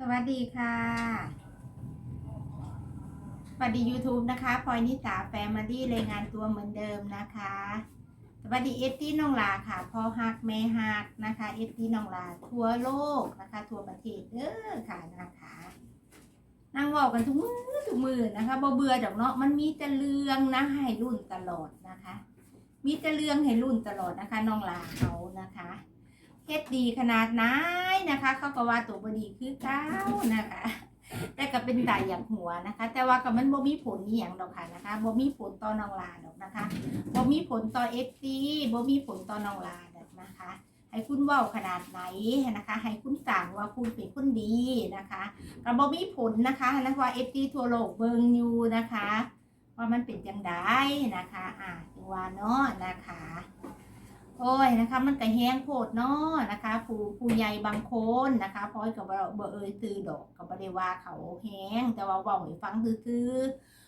สวัสดีค่ะ สวัสดี YouTube นะคะพลอยนิสาแฟมิลี่รายงานตัวเหมือนเดิมนะคะ สวัสดีเอฟที่น้องลาค่ะพ่อฮักแม่ฮักนะคะเอฟที่น้องลาทั่วโลกนะคะ ทั่วประเทศเด้อค่ะนะคะนั่งบอกกันทุกมือทุกมือนะคะบ่เบื่อดอกเนาะมันมีแต่เรื่องนะให้รุ่นตลอดนะคะ มีแต่เรื่องให้รุ่นตลอดนะคะน้องลาเขานะคะ เฮ็ดดีขนาดไหนนะคะ เขาก็ว่าตัวบดีคือเก้านะคะ แต่ก็เป็นตายอย่างหัวนะคะ แต่ว่าก็มันบ่มีผลนี่อย่างดอกค่ะนะคะบ่มีผลต่อน้องลาดอกนะคะบ่มีผลต่อเอฟซีบ่มีผลต่อน้องลาดอกนะคะให้คุณว้าขนาดไหนนะคะ ให้คุณสั่งว่าคุณเป็นคนดีนะคะก็บ่มีผลนะคะแล้วว่าเอฟซีทั่วโลกเบิงอยู่นะคะ ว่ามันเป็นจังไดนะคะ อ่าจังว่าเนาะนะคะ โอ้ยนะคะ มันก็แห้งโพดเนาะนะคะ ผู้ผู้ใหญ่บางคนนะคะพอยกับว่าบ่เอยตือดอกก็บ่ได้ว่าเขาแห้งแต่ว่าเว้าให้ฟังซื่อ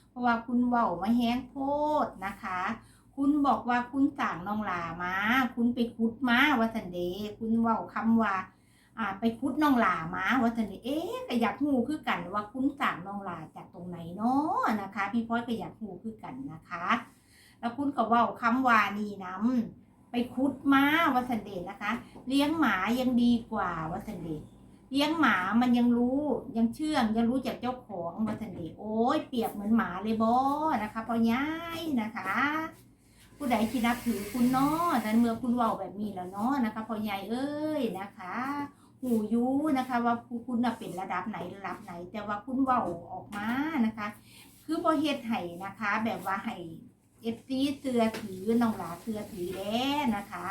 เพราะว่าคุณเว้ามาแห้งโพดนะคะ คุณบอกว่าคุณสั่งน้องหลามา คุณไปคุดมาว่าสันเดคุณเว้าคำว่าอ่าไปคุดน้องหลามาว่าสันเดเอ๊ะก็อยากหูคือกันว่าคุณสั่งน้องหลาจากตรงไหนเนาะนะคะ พี่พอยก็อยากหูคือกันนะคะ แล้วคุณก็เว้าคำว่านี่นํ ไปคุดมาว่าสันเดนะคะ เลี้ยงหมายังดีกว่าว่าสันเดเลี้ยงหมามันยังรู้ยังเชื่องยังรู้จักเจ้าของว่าสันเดโอ้ยเปรียบเหมือนหมาเลยบอนะคะพอย้ายนะคะ ผู้ใดที่นับถือคุณเนาะนั้นเมื่อคุณว้าแบบนี้แล้วเนาะนะคะพอใหญ่เอ้ยนะคะหูยูนะคะ ว่าคุณเป็นระดับไหนระดับไหน แต่ว่าคุณว้าออกมานะคะ คือพอเฮ็ดให้นะคะ แบบว่าให้ เอฟซีเสือถือน้องหลาเสือถือแล้วนะคะ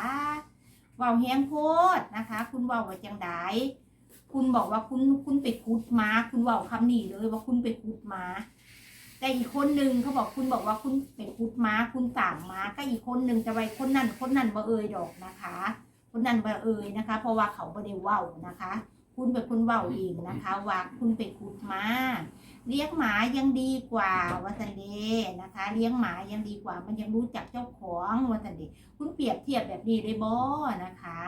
เว้าแฮงโพดนะคะ คุณว้าวว่าจังไดคุณบอกว่าคุณคุณไปคุดมา คุณว้าวคำนี้เลยว่าคุณไปคุดมาแต่อีกคนหนึ่งเขาบอกคุณบอกว่าคุณเป็นคุดมาคุณสั่งมาก็อีกคนหนึ่งจะไปคนนั้นคนนั้นบ่เอ่ยดอกนะคะ คนนั้นบ่เอ่ยนะคะ เพราะว่าเขาบ่ได้ว้านะคะ คุณเป็นคนว้าวเองนะคะ ว่าคุณไปคุดมาเลี้ยงหมายังดีกว่าวัสันเด นะคะ เลี้ยงหมายังดีกว่า มันยังรู้จักเจ้าของวัสันเดคุณเปรียบเทียบแบบนี้ได้บ่นะคะ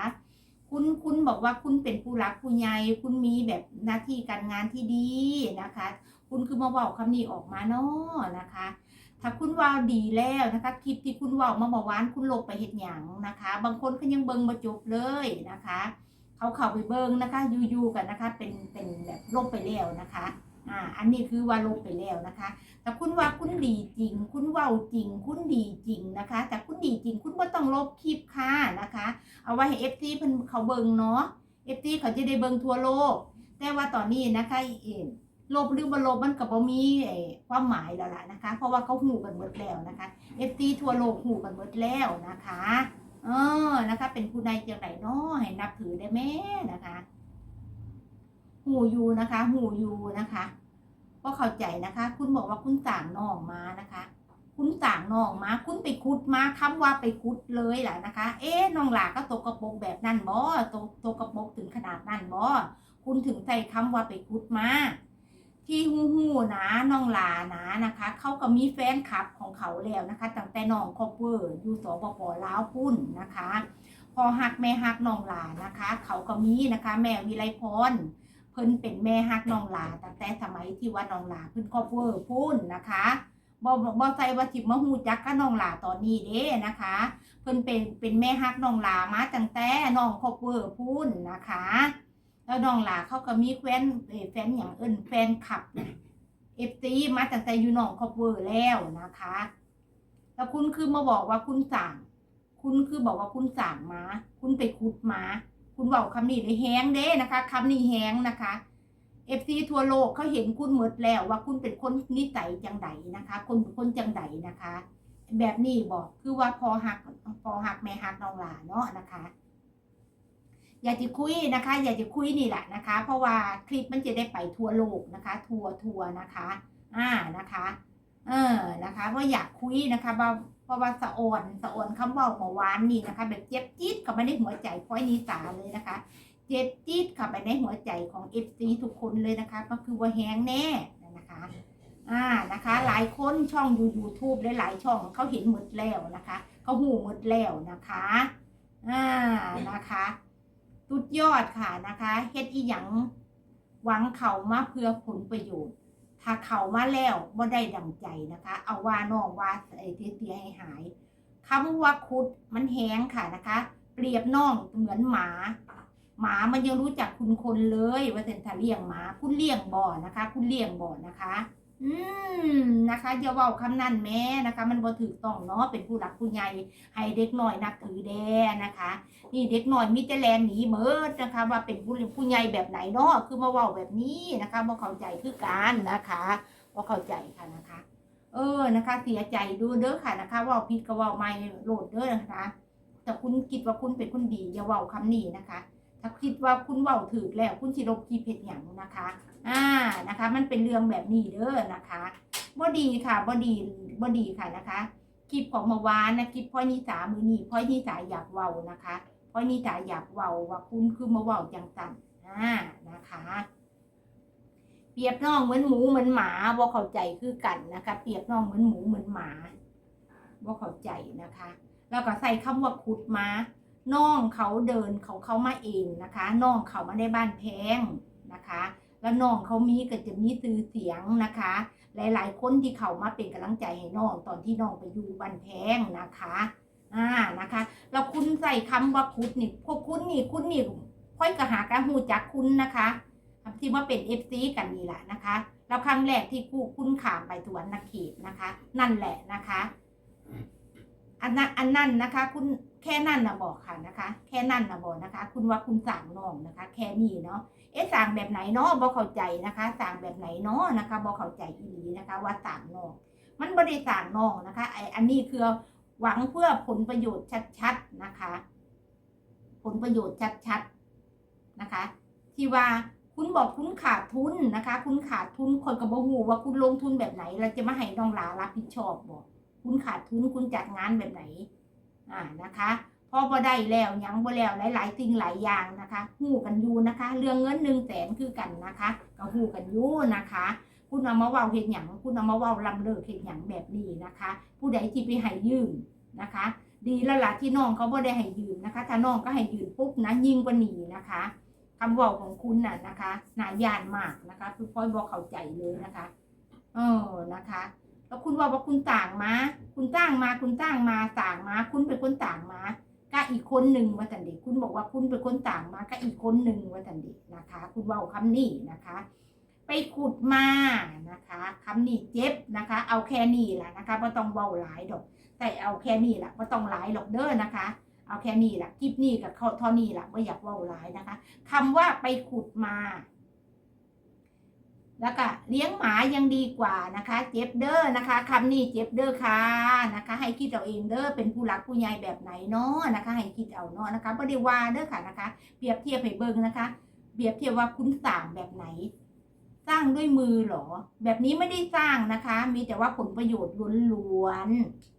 คุณคุณบอกว่าคุณเป็นผู้รักผู้ใหญ่คุณมีแบบหน้าที่การงานที่ดีนะคะ คุณคือมาเว่าคำนี้ออกมาเนาะนะคะถ้าคุณว่าดีแล้วนะคะคลิปที่คุณว่ามาเมื่อวานคุณลบไปเห็ดหยังนะคะ บางคนก็ยังเบิงมาจบเลยนะคะ เขาเข้าไปเบิงนะคะอยู่ๆกันนะคะ เป็นเป็นแบบลบไปแล้วนะคะ อ่าอันนี้คือว่าลบไปแล้วนะคะแต่คุณว่าคุณดีจริง คุณเว้าจริง คุณดีจริงนะคะแต่คุณดีจริง คุณไม่ต้องลบคลิปค่ะนะคะ เอาไว้ให้เอฟซีเพิ่นเขาเบิงเนาะเอฟซีเขาจะได้เบิงทั่วโลก แต่ว่าตอนนี้นะคะเอ็นลบหรือบลบมันก็บ่มีความหมายแล้วล่ะนะคะ เพราะว่าเขาหูกันหมดแล้วนะคะเอฟซีทั่วโลกหูกันหมดแล้วนะคะเออนะคะ เป็นผู้ใดจังไหนเนาะให้นับถือได้แม่นะคะ หูยูนะคะ หูยูนะคะก็เข้าใจนะคะ คุณบอกว่าคุณสั่งน้องมานะคะ คุณสั่งน้องมา คุณไปคุดมาคำว่าไปคุดเลยแหละนะคะ เอ๊ะน้องหลาก็ตกกระปรกแบบนั้นบ่ตกตกกระปรกถึงขนาดนั้นบ่คุณถึงใส่คำว่าไปคุดมาที่ฮู้ฮู้นะน้องหลานะนะคะ เขาก็มีแฟนคลับของเขาแล้วนะคะตั้งแต่น้องคอปเวอร์อยู่สปปลาวพุ่นนะคะ พอหักแม่หักน้องหลานะคะ เขาก็มีนะคะ แม่วิไลพร เพิ่นเป็นแม่หักน้องหลาตั้งแต่สมัยที่ว่าน้องหลาเพิ่นครอปเวอร์พุ่นนะคะบ่บ่ใส่ว่าสิมาฮู้จักกับน้องหลาตอนนี้เด้นะคะ เพิ่นเป็นเป็นแม่ฮักน้องหลามาตั้งแต่น้องครอปเวอร์พุ่นนะคะ แล้วน้องหลาเขาก็มีแฟนแฟนอย่างเอิ้นแฟนคลับเอฟซีมาตั้งแต่อยู่น้องครอปเวอร์แล้วนะคะ แล้วคุณคือมาบอกว่าคุณสั่งคุณคือบอกว่าคุณสั่งมา คุณไปคุดมา คุณบอกคำนี้ได้แห้งเด้นะคะคำนี้แห้งนะคะเอฟซีทั่วโลกเขาเห็นคุณหมดแล้วว่าคุณเป็นคนนิสัยจังไดนะคะคนเป็นคนจังไดนะคะ แบบนี้บอกคือว่าพอหักพอหักแม่หักน้องหลาเนาะนะคะ อยากจะคุยนะคะ อยากจะคุยนี่แหละนะคะ เพราะว่าคลิปมันจะได้ไปทั่วโลกนะคะ ทัวทัวนะคะ อ่านะคะ เออนะคะว่าอยากคุยนะคะว่า ราะว่าสะออนสะออนคำว่าเมื่อวานนี่นะคะ แบบเจ็บจี๊ดเข้าไปในหัวใจพ้อยนิสาเลยนะคะ เจ็บจี๊ดเข้าไปในหัวใจของเอฟซีทุกคนเลยนะคะ ก็คือว่าแห้งแน่นะคะอ่านะคะ หลายคนช่องยูยูทูบหลายๆช่องเขาเห็นหมดแล้วนะคะเขาหูหมดแล้วนะคะอ่านะคะสุดยอดค่ะนะคะเฮ็ดอีหยังหวังเขามาเพื่อผลประโยชน์ ถ้าเขามาแล้วบ่ได้ดังใจนะคะ เอาว่าน้องว่าไอ้เตี้ยให้หายคำว่าคุดมันแห้งค่ะนะคะ เปรียบน้องเหมือนหมา หมามันยังรู้จักคุณคนเลยว่าแต่ถ้าเลี้ยงหมา คุณเลี้ยงบ่อนะคะ คุณเลี้ยงบ่อนะคะ อืมนะคะอย่าเว้าคำนั้นแม่นะคะ มันบ่ถูกต้องเนาะเป็นผู้หลักผู้ใหญ่ให้เด็กน้อยนับถือแด่นะคะ นี่เด็กน้อยมิแต่แลนหนีเมิดนะคะ ว่าเป็นผู้ผู้ใหญ่แบบไหนเนาะคือมาเว้าแบบนี้นะคะบ่เข้าใจคือกันนะคะบ่เข้าใจค่ะนะคะ เออนะคะ เสียใจดูเด้อค่ะนะคะว่าผิดก็ว่าไม่โหลดเด้อนะคะ แต่คุณคิดว่าคุณเป็นคนดีอย่าเว้าคำนี้นะคะ ถ้าคิดว่าคุณเว้าถือแล้วคุณสิลบคลิปเพจหยังนะคะ อ่านะคะ มันเป็นเรื่องแบบนี้เด้อนะคะบ่ดีค่ะบ่ดีบ่ดีค่ะนะคะคลิปของเมื่อวานนะคลิปพ่อยนิสามือนี้พ่อยนิสาอยากเว้านะคะพ่อยนิสาอยากเว้าว่าคุณคือมาเว้าจังสันอ่านะคะเปรียบน้องเหมือนหมูเหมือนหมาบ่เข้าใจคือกันนะคะ เปรียบน้องเหมือนหมูเหมือนหมาบ่เข้าใจนะคะ แล้วก็ใส่คำว่าขุดมา น้องเขาเดินเขาเข้ามาเองนะคะน้องเขามาในบ้านแพงนะคะ แล้วน้องเขามีก็จะมีตื้อเสียงนะคะ หลาย ๆ คนที่เขามาเป็นกำลังใจให้น้องตอนที่น้องไปอยู่บ้านแพงนะคะอ่านะคะแล้วคุณใส่คำว่าคุดนี่พวกคุณนี่คุณนี่ค่อยกระหาการหูจักคุณนะคะที่ว่าเป็นเอฟซีกันนี่แหละนะคะแล้วครั้งแรกที่กูคุณขามไปทวนนาเขตนะคะ นั่นแหละนะคะ อันนั้นอันนั้นนะคะ คุณ แค่นั่นนะบอกค่ะนะคะ แค่นั่นนะบอกนะคะ คุณว่าคุณสั่งน้องนะคะ แค่นี้เนาะเอ๊ะสั่งแบบไหนเนาะบอกเข้าใจนะคะสั่งแบบไหนเนาะนะคะบอกเข้าใจอีหลีนะคะ ว่าสั่งน้องมันบริสั่งน้องนะคะไออันนี้คือหวังเพื่อผลประโยชน์ชัดๆนะคะ ผลประโยชน์ชัดๆนะคะ ที่ว่าคุณบอกคุณขาดทุนนะคะ คุณขาดทุนคนก็บอกหูว่าคุณลงทุนแบบไหน เราจะมาให้น้องหลารับผิดชอบบอกคุณขาดทุนคุณจัดงานแบบไหน อ่านะคะพอบ่ได้แล้วยังบ่แล้วหลายๆสิ่งหลายอย่างนะคะหู้กันอยู่นะคะ เรื่องเงินหนึ่งแสนคือกันนะคะก็หู้กันอยู่นะคะ คุณเอามาเว้าเฮ็ดหยังคุณเอามาเว้าลำเลิกเฮ็ดหยังแบบนี้นะคะ ผู้ใดที่ไปให้ยืมนะคะ ดีแล้วล่ะที่น้องเขาบ่ได้ให้ยืมนะคะ ถ้าน้องก็ให้ยืมปุ๊บนะยิ่งกว่านี้นะคะคำเว้าของคุณน่ะนะคะน่ายานมากนะคะคือพ่อยบ่เข้าใจเลยนะคะ เออนะคะ แล้วคุณว่าว่าคุณต่างมา คุณต่างมา คุณต่างมาต่างมา คุณเป็นคนต่างมาก็อีกคนหนึ่งว่าตันเดคุณบอกว่าคุณเป็นคนต่างมาก็อีกคนหนึ่งว่าตันเดนะคะ คุณว่าคำนี้นะคะ ไปขุดมานะคะคำนี้เจ็บนะคะ เอาแค่นี้แหละนะคะไม่ต้องเบาหลายดอก แต่เอาแค่นี้แหละไม่ต้องหลายหรอกเด้อนะคะเอาแค่นี้แหละคลิปนี้กับเท่านี้แหละไม่อยากเบาหลายนะคะคำว่าไปขุดมา แล้วก็เลี้ยงหมายังดีกว่านะคะ เจ็บเด้อนะคะคำนี้เจ็บเด้อค่ะนะคะ ให้คิดเอาเองเด้อเป็นผู้รักผู้ใหญ่แบบไหนเนาะนะคะ ให้คิดเอาเนาะนะคะบริวาเด้อค่ะนะคะ เปรียบเทียบให้เบิ่งนะคะเปรียบเทียบว่าคุณสร้างแบบไหน สร้างด้วยมือหรอ แบบนี้ไม่ได้สร้างนะคะ มีแต่ว่าผลประโยชน์ล้วนๆ